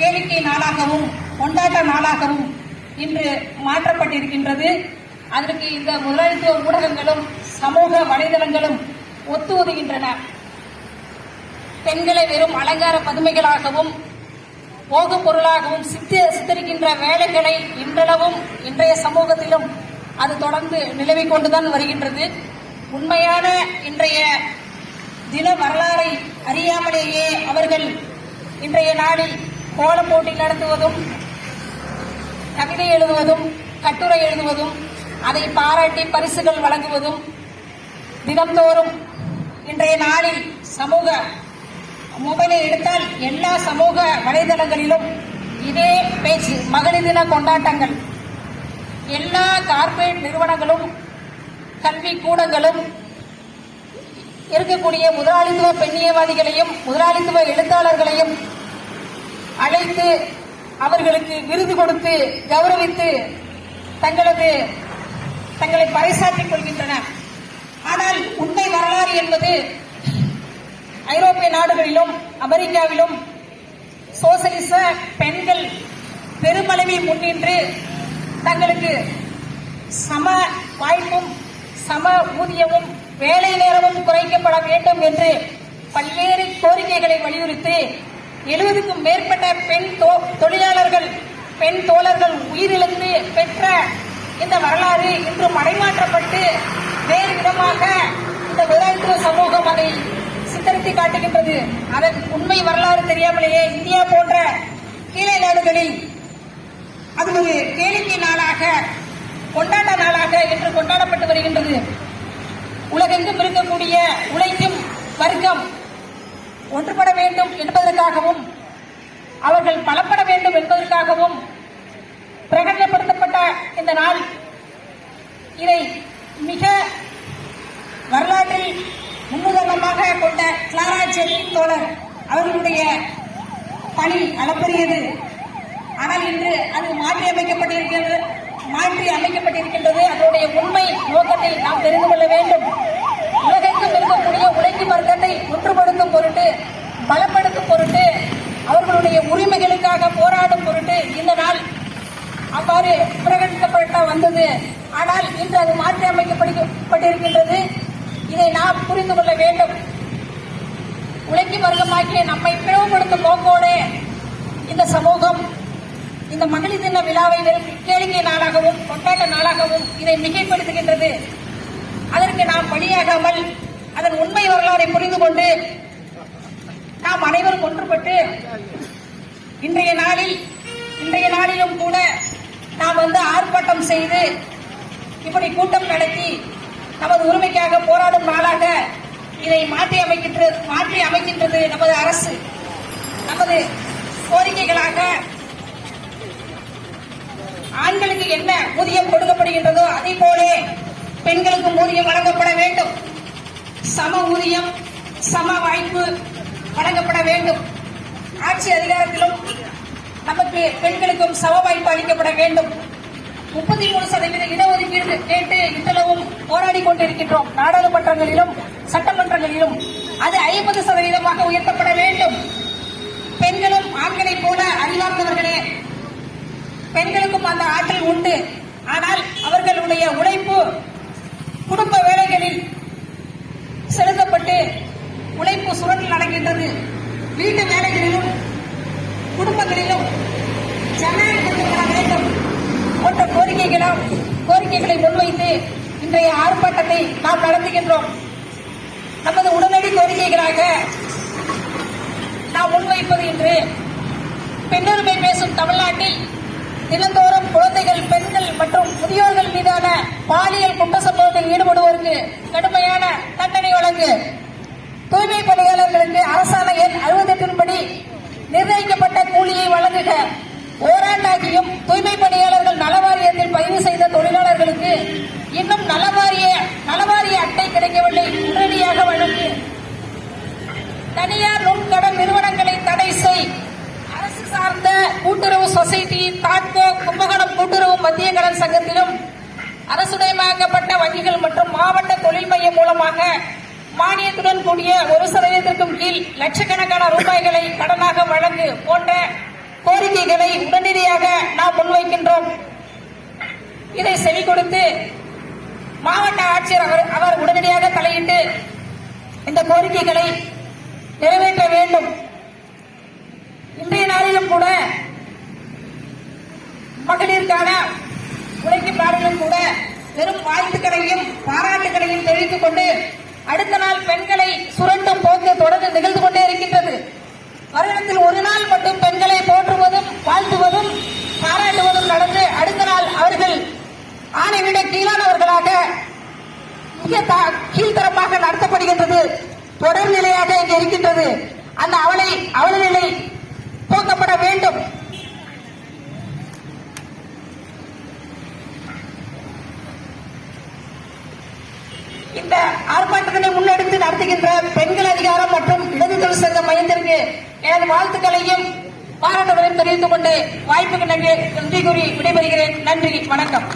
கேளிக்கை நாளாகவும் கொண்டாட்ட நாளாகவும் இன்று மாற்றப்பட்டிருக்கின்றது. அதற்கு இந்த முதலாளித்துவ ஊடகங்களும் சமூக வலைதளங்களும் ஒத்துவதுகின்றன பெண்களை வெறும் அலங்கார பதுமைகளாகவும் போகும் பொருளாகவும் சித்தி சித்தரிக்கின்ற வேலைகளை இன்றளவும் இன்றைய சமூகத்திலும் அது தொடர்ந்து நிலவிக் கொண்டுதான் வருகின்றது. உண்மையான இன்றைய தின வரலாறை அறியாமலேயே அவர்கள் இன்றைய நாளில் கோலம் போட்டி நடத்துவதும் கவிதை எழுதுவதும் கட்டுரை எழுதுவதும் அதை பாராட்டி பரிசுகள் வழங்குவதும் தினம்தோறும் இன்றைய நாளில் சமூக மொபைலை எடுத்தால் எல்லா சமூக வலைதளங்களிலும் இதே பேச்சு மகளிர் தின கொண்டாட்டங்கள். எல்லா கார்ப்பரேட் நிறுவனங்களும் கல்வி கூடங்களும் இருக்கக்கூடிய முதலாளித்துவ பெண்ணியவாதிகளையும் முதலாளித்துவ எழுத்தாளர்களையும் அழைத்து அவர்களுக்கு விருது கொடுத்து கௌரவித்து தங்களது தங்களை பறைசாற்றிக் கொள்கின்றனர். ஆனால் உண்மை வரலாறு என்பது ஐரோப்பிய நாடுகளிலும் அமெரிக்காவிலும் சோசலிச பெண்கள் பெருமளவில் முன்னின்று தங்களுக்கு சம வாய்ப்பும் சம ஊதியமும் வேலை நேரமும் குறைக்கப்பட வேண்டும் என்று பல்வேறு கோரிக்கைகளை வலியுறுத்தி எழுபதுக்கும் மேற்பட்ட பெண் தோ- தொழிலாளர்கள் பெண் தோழர்கள் உயிரிழந்து பெற்ற இந்த வரலாறு இன்று மறைமாற்றப்பட்டு வேறு விதமாக இந்த முதலாளித்துவ சமூகம் அதை சித்தரித்து காட்டுகின்றது. அதன் உண்மை வரலாறு தெரியாமலேயே இந்தியா போன்ற கீழே நாடுகளில் அது ஒரு கேளிக்கை நாளாக கொண்டாட்ட நாளாக இன்று கொண்டாடப்பட்டு வருகின்றது. உலகெங்கும் இருக்கக்கூடிய உழைக்கும் வர்க்கம் ஒன்றுபட வேண்டும் என்பதற்காகவும் அவர்கள் பலப்பட வேண்டும் என்பதற்காகவும் பிரகடனப்படுத்தப்பட்ட இந்த நாள் இதை மிக வரலாற்றில் முன்னுதாரணமாக கொண்ட கிளாரா ஜெர்லின் தோழர் அவர்களுடைய பணி அளப்பரியது. ஆனால் இன்று அது மாற்றி அமைக்கப்பட்டிருக்கிறது மாற்றி அமைக்கப்பட்டிருக்கின்றது. அதனுடைய உண்மை நோக்கத்தை நாம் தெரிந்து கொள்ள வேண்டும். உலகெங்கும் இருக்கக்கூடிய உழைக்கும் வர்க்கத்தை ஒன்றுபட பலப்படுத்தும் பொருட்டு அவர்களுடைய உரிமைகளுக்காக போராடும் பொருட்டு இந்த நாள் அவ்வாறு பிரகடிக்கப்பட்ட வந்தது. ஆனால் இன்று அது மாற்றி அமைக்கப்பட்டிருக்கின்றது. இதை நாம் புரிந்து கொள்ள வேண்டும். உழைக்கும் வர்க்கமாக்கிய நம்மை பிளவுபடுத்தும் நோக்கோடு இந்த சமூகம் இந்த மகளிர் தின விழாவை வெறும் கேளிக்கை நாளாகவும் கொண்டாட்ட நாளாகவும் இதை மிகைப்படுத்துகின்றது. அதற்கு நாம் பணியாகாமல் அதன் உண்மை வரலாறை புரிந்து கொண்டு நாம் அனைவரும் ஒன்றுபட்டு இன்றைய நாளில் இன்றைய நாளிலும் கூட நாம் வந்து ஆர்ப்பாட்டம் செய்து இப்படி கூட்டம் நடத்தி நமது உரிமைக்காக போராடும் நாளாக இதை மாற்றி அமைக்கின்ற மாற்றி அமைக்கின்றது நமது அரசு. நமது கோரிக்கைகளாக ஆண்களுக்கு என்ன ஊதியம் கொடுக்கப்படுகின்றதோ அதே போலே பெண்களுக்கும் ஊதியம் வழங்கப்பட வேண்டும். சம ஊதியம் சம வாய்ப்பு வழங்கப்பட வேண்டும். ஆட்சி அதிகாரத்திலும் நமக்கு பெண்களுக்கும் சம வாய்ப்பு அளிக்கப்பட வேண்டும். முப்பத்தி மூணு சதவீத இடஒதுக்கீடு கேட்டு இன்றளவும் போராடி கொண்டிருக்கின்றோம். நாடாளுமன்றங்களிலும் சட்டமன்றங்களிலும் அது ஐம்பது சதவீதமாக உயர்த்தப்பட வேண்டும். பெண்களும் ஆண்களைப் போல அறிவார்ந்தவர்களே பெண்களுக்கும் அந்த ஆற்றல் உண்டு. ஆனால் அவர்களுடைய உழைப்பு குடும்ப வேலைகளில் உழைப்பு சுரண்டல் நடக்கின்றது. வீட்டு வேலைகளிலும் குடும்பங்களிலும் ஜனநாயகப்படுத்தப்பட வேண்டும். போன்ற கோரிக்கைகளும் கோரிக்கைகளை முன்வைத்து இன்றைய ஆர்ப்பாட்டத்தை நாம் நடத்துகின்றோம். நமது உடனடி கோரிக்கைகளாக நாம் முன்வைப்பது இன்று. பெண்ணுரிமை பேசும் தமிழ்நாட்டில் தினந்தோறும் குழந்தைகள் பெண்கள் மற்றும் முதியோர்கள் மீதான பாலியல் குற்ற சம்பவத்தில் ஈடுபடுவோருக்கு கடுமையான தண்டனை வழங்கு. தூய்மை அரசாணை எண் அறுபத்தெட்டின்படி நிர்ணயிக்கப்பட்ட கூலியை வழங்குக. ஓராண்டாகியும் தூய்மை பணியாளர்கள் நலவாரியத்தில் பதிவு செய்த தொழிலாளர்களுக்கு இன்னும் நலவாரிய நலவாரிய அட்டை கிடைக்கவில்லை. உடனடியாக வழங்கு. தனியார் நுண்கடன் நிறுவனங்களை தடை செய். அரசு சார்ந்த கூட்டுறவு சொசைட்டி தாட்கோ கும்பகோணம் கூட்டுறவு மத்திய கடன் சங்கத்திலும் அரசுடையமாக்கப்பட்ட வங்கிகள் மற்றும் மாவட்ட தொழில் மையம் மூலமாக மானியத்துடன் கூடிய ஒரு சதவீதத்திற்கும் கீழ் லட்சக்கணக்கான ரூபாய்களை கடனாக வழங்கு போன்ற கோரிக்கைகளை உடனடியாக நாம் முன்வைக்கின்றோம். இதை செவி கொடுத்து மாவட்ட ஆட்சியர் அவர் அவர் உடனடியாக தலையிட்டு இந்த கோரிக்கைகளை நிறைவேற்ற வேண்டும். இன்றைய நாளிலும் கூட மகளிருக்கான உழைக்கும் நாடுகளும் கூட வெறும் வாழ்த்துக்களையும் பாராட்டுகளையும் தெரிவித்துக் கொண்டு அடுத்த நாள் பெண்களை சுரண்டும் போக்கு தொடர்ந்து நிகழ்ந்து கொண்டே இருக்கின்றது. வருடத்தில் ஒரு நாள் மட்டும் பெண்களை போற்றுவதும் வாழ்த்துவதும் பாராட்டுவதும் நடந்து அடுத்த நாள் அவர்கள் ஆணை விட கீழானவர்களாக மிக கீழ்த்தரமாக நடத்தப்படுகின்றது. தொடர் நிலையாக இங்கே இருக்கின்றது. அந்த அவளை அவல நிலை போக்கப்பட வேண்டும். நடத்துகின்ற பெண்கள் அதிகாரம் மற்றும் இடது தொழிற்சங்க மையத்திற்கு எனது வாழ்த்துக்களையும் பாராட்டுகளையும் தெரிவித்துக் கொண்டு வாய்ப்புக்கு நன்றி நன்றி கூறி விடைபெறுகிறேன். நன்றி வணக்கம்.